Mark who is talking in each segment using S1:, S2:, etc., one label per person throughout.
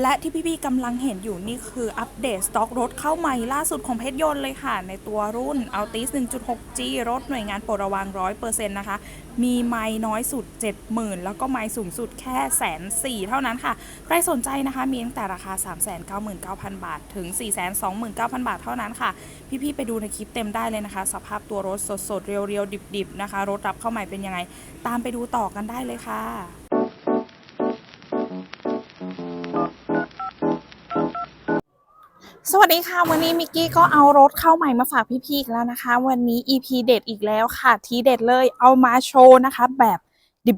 S1: และที่พี่ๆกำลังเห็นอยู่นี่คืออัปเดตสต็อกรถเข้าใหม่ล่าสุดของเพชรยนต์เลยค่ะ ในตัวรุ่น Altis 1.6G รถหน่วยงานโปรดระวัง 100%นะคะ มีไม้น้อยสุด 70,000 แล้วก็ไม้สูงสุดแค่แสนสี่เท่านั้นค่ะ ใครสนใจนะคะ มีตั้งแต่ราคา 399,000 บาท ถึง 429,000 บาทเท่านั้นค่ะ พี่ๆไปดูในคลิปเต็มได้เลยนะคะ สภาพตัวรถสดๆ เรียวๆ ดิบๆ นะคะ รถรับเข้าใหม่เป็นยังไง ตามไปดูต่อกันได้เลยค่ะ สวัสดีค่ะ วันนี้มิกกี้ก็เอารถเข้าใหม่มาฝากพี่ๆอีกแล้วนะคะ วันนี้ EP เด็ดอีกแล้วค่ะ ทีเด็ดเลยเอามาโชว์นะคะ แบบ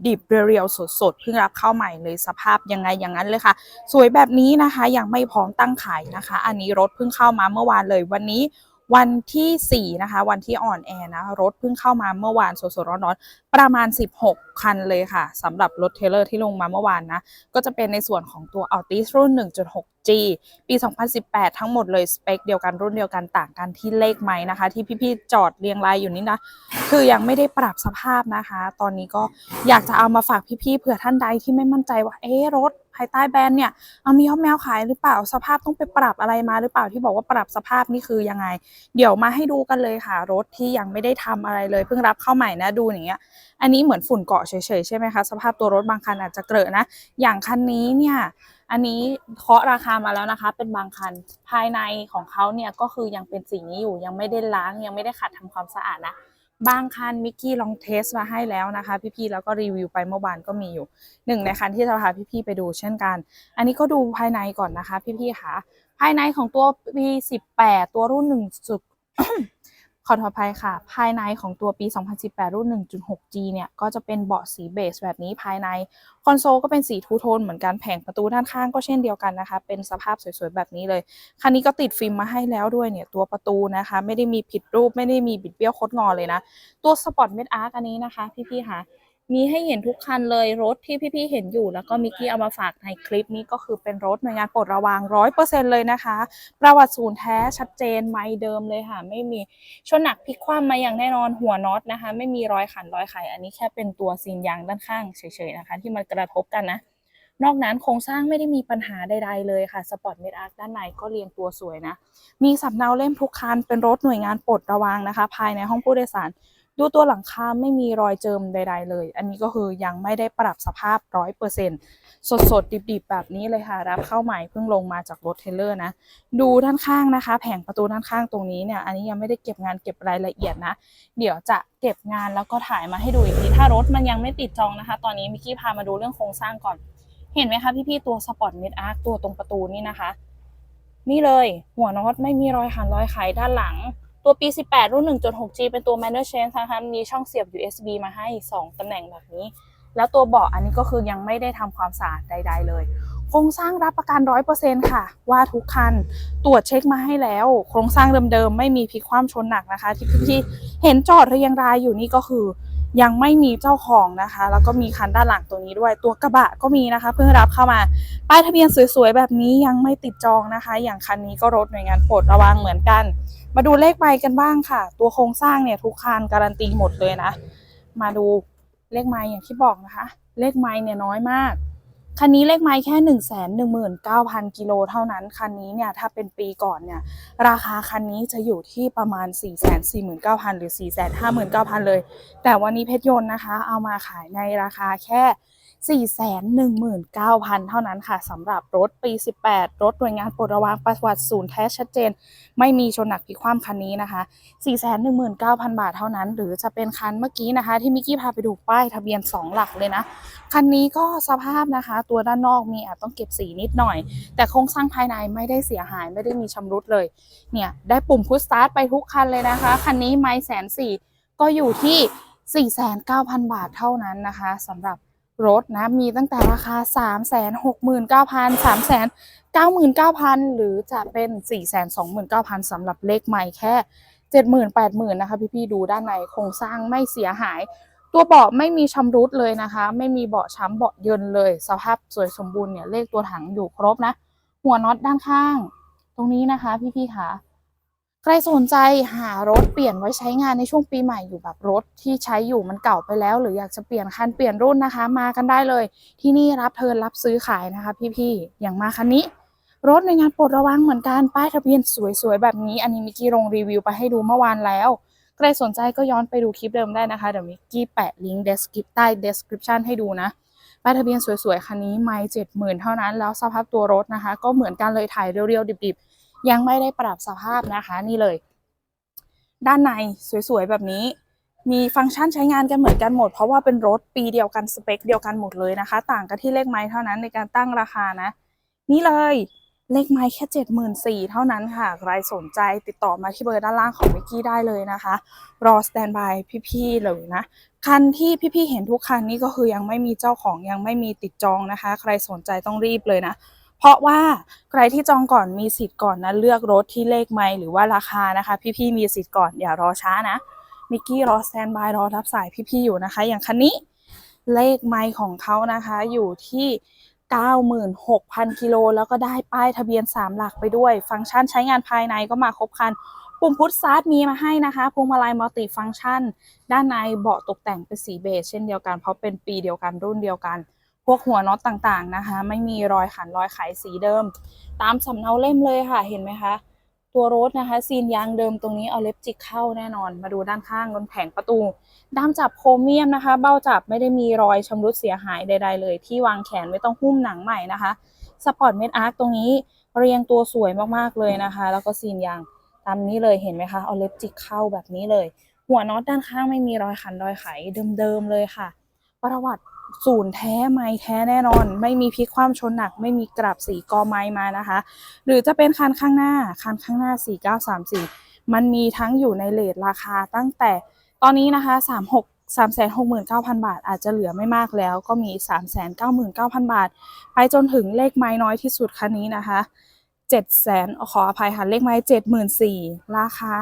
S1: ดิบๆ เรียวๆ สดๆ เพิ่งรับเข้าใหม่เลยสภาพยังไงอย่างนั้นเลยค่ะ สวยแบบนี้นะคะยังไม่พร้อมตั้งขายนะคะ อันนี้รถเพิ่งเข้ามาเมื่อวานเลยวันนี้ วันที่4นะคะวันที่อ่อนแอนะรถเพิ่งเข้ามาเมื่อวานสดๆร้อนๆประมาณ 16 คันเลยค่ะสำหรับรถเทเลอร์ที่ลงมาเมื่อวานนะ ก็จะเป็นในส่วนของตัว Altis รุ่น 1.6G ปี 2018 ทั้งหมดเลยสเปคเดียวกันรุ่นเดียวกันต่างกันที่เลขไม้นะคะ ที่พี่ๆจอดเรียงรายอยู่นี่นะ คือยังไม่ได้ปรับสภาพนะคะ ตอนนี้ก็อยากจะเอามาฝากพี่ๆเผื่อท่านใดที่ไม่มั่นใจว่าเอ๊ะรถ ภายใต้แบรนด์เนี่ยเอามีฮอปแมวขายหรือเปล่าสภาพต้องไปปรับอะไรมาหรือเปล่าที่บอกว่าปรับสภาพนี่คือยังไง เดี๋ยวมาให้ดูกันเลยค่ะ รถที่ยังไม่ได้ทำอะไรเลยเพิ่งรับเข้าใหม่นะดูอย่างเงี้ยอันนี้เหมือนฝุ่นเกาะเฉยๆใช่ไหมคะสภาพตัวรถบางคันอาจจะเกลอะนะ อย่างคันนี้เนี่ยอันนี้เคาะราคามาแล้วนะคะ เป็นบางคันภายในของเขาเนี่ยก็คือยังเป็นสีนี้อยู่ยังไม่ได้ล้างยังไม่ได้ขัดทำความสะอาดนะ บางคันมิกกี้ลองเทสมาให้แล้วนะคะ พี่ๆแล้วก็รีวิวไปเมื่อวานก็มีอยู่หนึ่งในคันที่จะพาพี่ๆไปดูเช่นกัน อันนี้ก็ดูภายในก่อนนะคะ พี่ๆค่ะ ภายในของตัว P18 ตัวรุ่นหนึ่งจุด ขอโทอภัยค่ะ ภายในของตัวปี 2018 รุ่น 1.6G เนี่ยก็จะเป็นเบาะสีเบสแบบนี้ภายใน คอนโซลก็เป็นสีทูโทนเหมือนกันแผงประตูด้านข้างก็เช่นเดียวกันนะคะ เป็นสภาพสวยๆ แบบนี้เลย คันนี้ก็ติดฟิล์มมาให้แล้วด้วยเนี่ยตัวประตูนะคะ ไม่ได้มีผิดรูปไม่ได้มีบิดเบี้ยวคดงอเลยนะ ตัวสปอร์ตเมดอาร์อันนี้นะคะพี่ๆค่ะ มีให้เห็นทุกคันเลยรถที่พี่ๆเห็นอยู่ แล้วก็มิกกี้เอามาฝากในคลิปนี้ก็คือเป็นรถหน่วยงานปรดระวังร้อยเปอร์เซ็นเลยนะคะ ประวัติศูนย์แท้ชัดเจนไม่เดิมเลยค่ะ ไม่มีชนหนักพลิกคว่ำมาอย่างแน่นอนหัวน็อตนะคะ ไม่มีรอยขันรอยไข อันนี้แค่เป็นตัวซีนยางด้านข้างเฉยๆนะคะ ที่มันกระทบกันนะนอกนั้นโครงสร้างไม่ได้มีปัญหาใด ๆ เลยค่ะสปอร์ตเมดอาร์ด้านในก็เรียงตัวสวยนะ มีสำเนาเล่มทุกคันเป็นรถหน่วยงานปลดระวังนะคะ ภายในห้องผู้โดยสาร ดูตัวหลังคาไม่มีรอยเจิมใด ๆ เลย อันนี้ก็คือยังไม่ได้ปรับสภาพร้อยเปอร์เซ็นสดๆ ดิบๆ แบบนี้เลยค่ะ รับเข้าใหม่เพิ่งลงมาจากรถเทลเลอร์นะ ดูด้านข้างนะคะ แผงประตูด้านข้างตรงนี้เนี่ย อันนี้ยังไม่ได้เก็บงานเก็บรายละเอียดนะ เดี๋ยวจะเก็บงานแล้วก็ถ่ายมาให้ดูอีกที ถ้ารถมันยังไม่ติดจองนะคะ ตอนนี้มิกกี้พามาดูเรื่องโครงสร้างก่อน เห็นไหมคะพี่ๆ ตัวสปอร์ตเมดอาร์ตัวตรงประตูนี่นะคะ นี่เลย หัวน็อตไม่มีรอยหันรอยไขด้านหลัง ตัวปี 18 รุ่น 1.6G เป็นตัว manual change นะคะมีช่องเสียบ USB มาให้ 2 ตำแหน่งแบบนี้ แล้วตัวเบาะอันนี้ก็คือยังไม่ได้ทำความสะอาดใด ๆ เลยโครงสร้างรับประกัน 100%ค่ะ ว่าทุกคันตรวจเช็คมาให้แล้ว โครงสร้างเดิมๆ ไม่มีพลิกคว่ำชนหนักนะคะ ที่พี่เห็นจอดเรียงรายอยู่นี่ก็คือ ยังไม่มีเจ้าของนะคะ แล้วก็มีคันด้านหลังตรงนี้ด้วย ตัวกระบะก็มีนะคะ เพิ่งรับเข้ามาป้ายทะเบียนสวยๆ แบบนี้ยังไม่ติดจองนะคะ อย่างคันนี้ก็รถหน่วยงานโปรดระวังเหมือนกัน มาดูเลขใบกันบ้างค่ะ ตัวโครงสร้างเนี่ยทุกคันการันตีหมดเลยนะ มาดูเลขไม้อย่างที่บอกนะคะ เลขไม้เนี่ยน้อยมาก คันนี้เลขไม้แค่หนึ่งแสนหนึ่งหมื่นเก้าพันกิโลเท่านั้น คันนี้เนี่ยถ้าเป็นปีก่อนเนี่ยราคาคันนี้จะอยู่ที่ประมาณ 4 4 9 0 0 0 หรือ 4 5 9 0 0 0 เลย แต่วันนี้เพชรยนต์นะคะ เอามาขายในราคาแค่ 419,000 เท่านั้นค่ะสำหรับรถปี 18 รถหน่วยงานปรดระวังประวัติศูนย์แท้ชัดเจน ไม่มีชนหนักพิคว่ำคันนี้นะคะ 419,000 บาทเท่านั้น หรือจะเป็นคันเมื่อกี้นะคะ ที่มิกกี้พาไปดูป้ายทะเบียน 2 หลักเลยนะ คันนี้ก็สภาพนะคะตัวด้านนอกมีอาจต้องเก็บสีนิดหน่อย แต่โครงสร้างภายในไม่ได้เสียหายไม่ได้มีชำรุดเลย เนี่ยได้ปุ่มพุชสตาร์ทไปทุกคันเลยนะคะ คันนี้ไม่แสนสี่ก็อยู่ที่ 4,900 บาทเท่านั้นนะคะสำหรับรถนะ มีตั้งแต่ราคา 369,000 399,000 หรือจะเป็น 429,000สำหรับเลขใหม่แค่ 70,000 80,000 นะคะพี่ๆ ดูด้านในโครงสร้างไม่เสียหาย ตัวเบาะไม่มีชำรุดเลยนะคะ ไม่มีเบาะช้ำเบาะเยินเลย สภาพสวยสมบูรณ์เนี่ยเลขตัวถังอยู่ครบนะ หัวน็อตด้านข้าง ตรงนี้นะคะพี่ๆค่ะใครสนใจหารถเปลี่ยนไว้ใช้งานในช่วงปีใหม่อยู่แบบรถที่ใช้อยู่มันเก่าไปแล้ว หรืออยากจะเปลี่ยนคันเปลี่ยนรุ่นนะคะ มากันได้เลย ที่นี่รับเทินรับซื้อขายนะคะ พี่ๆอย่างมาคันนี้ รถในงานปลดระวังเหมือนกันป้ายทะเบียนสวยๆแบบนี้ อันนี้มิกกี้ลงรีวิวไปให้ดูเมื่อวานแล้ว ใครสนใจก็ย้อนไปดูคลิปเดิมได้นะคะ เดี๋ยวมิกกี้แปะลิงก์ description ใต้ description ให้ดูนะป้ายทะเบียนสวยๆ คันนี้ไม่เจ็ดหมื่นเท่านั้น แล้วสภาพตัวรถนะคะ ก็เหมือนกันเลยถ่ายเรียวๆ ดิบๆ ยังไม่ได้ปรับสภาพนะคะ นี่เลย ด้านในสวยๆ แบบนี้ มีฟังก์ชันใช้งานกันเหมือนกันหมด เพราะว่าเป็นรถปีเดียวกันสเปคเดียวกันหมดเลยนะคะ ต่างกันที่เลขไม้เท่านั้นในการตั้งราคานะ นี่เลย เลขไม้แค่เจ็ดหมื่นสี่เท่านั้นค่ะ ใครสนใจติดต่อมาที่เบอร์ด้านล่างของมิกกี้ได้เลยนะคะ รอสแตนบายพี่ๆเลยนะ คันที่พี่ๆเห็นทุกคันนี้ก็คือยังไม่มีเจ้าของยังไม่มีติดจองนะคะ ใครสนใจต้องรีบเลยนะ เพราะว่าใครที่จองก่อนมีสิทธิ์ก่อนนะ เลือกรถที่เลขไม่หรือว่าราคานะคะ พี่ๆมีสิทธิ์ก่อนอย่ารอช้านะมิกกี้รอสแตนบายรอรับสายพี่ๆอยู่นะคะ อย่างคันนี้เลขไม่ของเขานะคะอยู่ที่ 96,000 กิโลแล้วก็ได้ป้ายทะเบียน 3 หลักไปด้วย ฟังก์ชันใช้งานภายในก็มาครบครัน ปุ่มพุทสตาร์มีมาให้นะคะพวงมาลัยมัลติฟังก์ชัน ด้านในเบาะตกแต่งเป็นสีเบจเช่นเดียวกันเพราะเป็นปีเดียวกันรุ่นเดียวกัน พวกหัวน็อตต่างๆนะคะ ไม่มีรอยขันรอยไขสีเดิม ตามสำเนาเล่มเลยค่ะเห็นไหมคะ ตัวรถนะคะ ซีนยางเดิมตรงนี้เอาเล็บจิกเข้าแน่นอน มาดูด้านข้างบนแผงประตู ด้ามจับโครเมียมนะคะ เบ้าจับไม่ได้มีรอยชำรุดเสียหายใด ๆ เลย ที่วางแขนไม่ต้องหุ้มหนังใหม่นะคะสปอร์ตเมดอาร์ตตรงนี้เรียงตัวสวยมากๆเลยนะคะ แล้วก็ซีนยางตามนี้เลยเห็นไหมคะเอาเล็บจิกเข้าแบบนี้เลย หัวน็อตด้านข้างไม่มีรอยขันรอยไขเดิมๆเลยค่ะ ประวัติ ศูนย์แท้ไม้แท้แน่นอน ไม่มีพลิกคว่ำชนหนัก ไม่มีกราบสีกอไม้มานะคะ หรือจะเป็นคันข้างหน้าคันข้างหน้า 4934 มันมีทั้งอยู่ในเลทราคาตั้งแต่ตอนนี้นะคะ 36 369,000 บาท อาจจะเหลือไม่มากแล้วก็มี 399,000 บาท ไปจนถึงเลขไม้น้อยที่สุดคันนี้นะคะ7แสนขออภัยค่ะเลขไม้74,000ราคา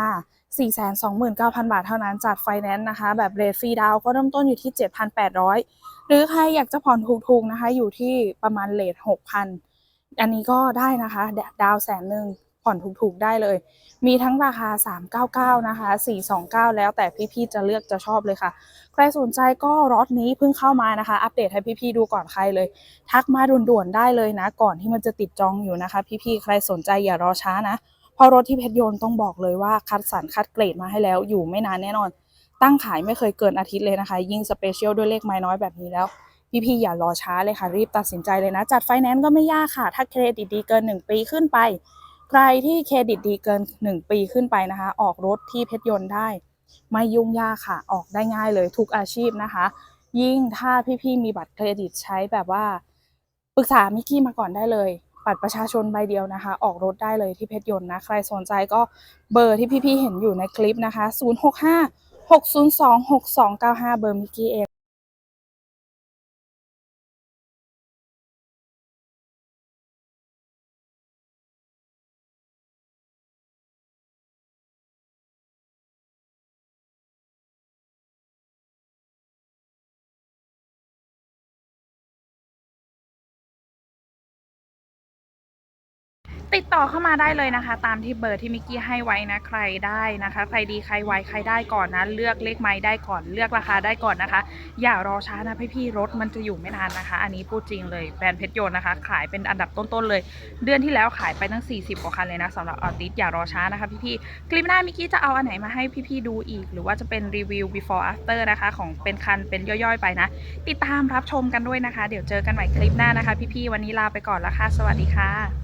S1: 429,000 บาทเท่านั้นจัดไฟแนนซ์นะคะ แบบเรทฟรีดาวก็เริ่มต้นอยู่ที่ 7,800 หรือใครอยากจะผ่อนถูกๆนะคะ อยู่ที่ประมาณเลท6,000อันนี้ก็ได้นะคะ ดาวแสนหนึ่งผ่อนถูกๆได้เลย มีทั้งราคา 399 นะคะ 429 แล้วแต่พี่ๆจะเลือกจะชอบเลยค่ะ ใครสนใจก็รถนี้เพิ่งเข้ามานะคะ อัปเดตให้พี่ๆดูก่อนใครเลย ทักมาด่วนๆได้เลยนะ ก่อนที่มันจะติดจองอยู่นะคะ พี่ๆใครสนใจอย่ารอช้านะ เพราะรถที่เพชรยนต์ต้องบอกเลยว่าคัดสรรคัดเกรดมาให้แล้วอยู่ไม่นานแน่นอน ตั้งขายไม่เคยเกินอาทิตย์เลยนะคะ ยิ่งสเปเชียลด้วยเลขไม้น้อยแบบนี้แล้ว พี่ๆอย่ารอช้าเลยค่ะ รีบตัดสินใจเลยนะ จัดไฟแนนซ์ก็ไม่ยากค่ะ ถ้าเครดิตดีเกิน 1 ปีขึ้นไป ใครที่เครดิตดีเกิน 1 ปีขึ้นไปนะคะ ออกรถที่เพชรยนต์ได้ ไม่ยุ่งยากค่ะ ออกได้ง่ายเลยทุกอาชีพนะคะ ยิ่งถ้าพี่ๆมีบัตรเครดิตใช้แบบว่าปรึกษามิกกี้มาก่อนได้เลยบัตรประชาชนใบเดียวนะคะ ออกรถได้เลยที่เพชรยนต์นะ ใครสนใจก็เบอร์ที่พี่ๆเห็นอยู่ในคลิปนะคะ 065 602 6295 เบอร์มิกกี้เอ ติดต่อเข้ามาได้เลยนะคะ ตามที่เบอร์ที่มิกกี้ให้ไว้นะใครได้นะคะ ใครดีใครไวใครได้ก่อนนะ เลือกเลขไม้ได้ก่อนเลือกราคาได้ก่อนนะคะ อย่ารอช้านะพี่พี่ๆรถมันจะอยู่ไม่นานนะคะ อันนี้พูดจริงเลยแบรนด์เพชรยนต์นะคะ ขายเป็นอันดับต้นๆเลย เดือนที่แล้วขายไปตั้ง 40กว่าคันเลยนะสำหรับออติสอย่ารอช้านะคะพี่พี่ๆคลิปหน้ามิกกี้จะเอาอันไหนมาให้พี่พี่ๆดูอีก หรือว่าจะเป็นรีวิว before after นะคะของเป็นคันเป็นย่อยๆไปนะ ติดตามรับชมกันด้วยนะคะ เดี๋ยวเจอกันใหม่คลิปหน้านะคะ พี่ๆวันนี้ลาไปก่อนแล้วค่ะสวัสดีค่ะ